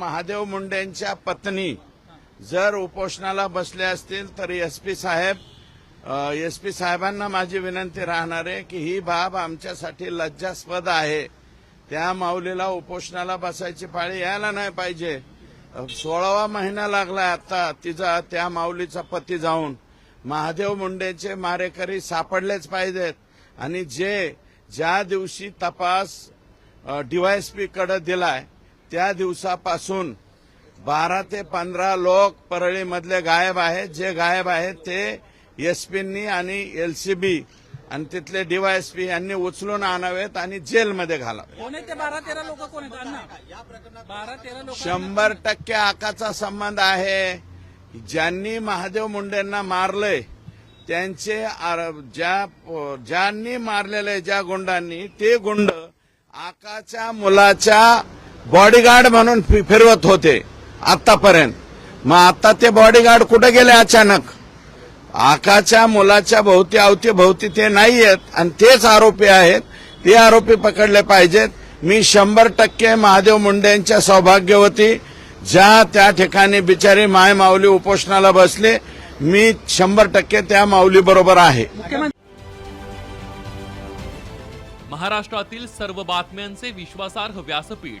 महादेव मुंडेंच्या पत्नी जर उपोषणाला बसले असतील तर एस पी साहेब एस पी साहेबांना माझी विनंती राहणार आहे की ही बाब आमच्यासाठी लज्जास्पद आहे. त्या माऊलीला उपोषणाला बसायची पाळी यायला नाही पाहिजे. सोळावा महिना लागलाय आता तिचा त्या माऊलीचा पती जाऊन. महादेव मुंडेचे मारेकरी सापडलेच पाहिजेत. आणि जे ज्या दिवशी तपास डीवायएसपी कडे दिलाय त्या दिवसापासून बारा ते पंधरा लोक परळीमधले गायब आहेत. जे गायब आहेत ते एसपींनी आणि एलसीबी आणि तिथले डीवायएसपी यांनी उचलून आणावेत आणि जेलमध्ये घालावे शंभर टक्के आकाचा संबंध आहे. ज्यांनी महादेव मुंडेंना मारलंय त्यांचे ज्या ज्यांनी मारलेले ज्या गुंडांनी ते गुंड आकाच्या मुलाच्या बॉडीगार्ड म्हणून फिरवत होते आतापर्यंत मग आता ते बॉडीगार्ड कुठे गेले अचानक? आकाच्या मुलाच्या भोवती अवतीभोवती ते नाही आहेत आणि तेच आरोपी आहेत. ते आरोपी पकडले पाहिजेत. मी शंभर टक्के महादेव मुंडेंच्या सौभाग्यवती ज्या त्या ठिकाणी बिचारी माय माऊली उपोषणाला बसले मी शंभर टक्के त्या माऊली बरोबर आहे. महाराष्ट्रातील सर्व बातम्यांचे विश्वासार्ह व्यासपीठ.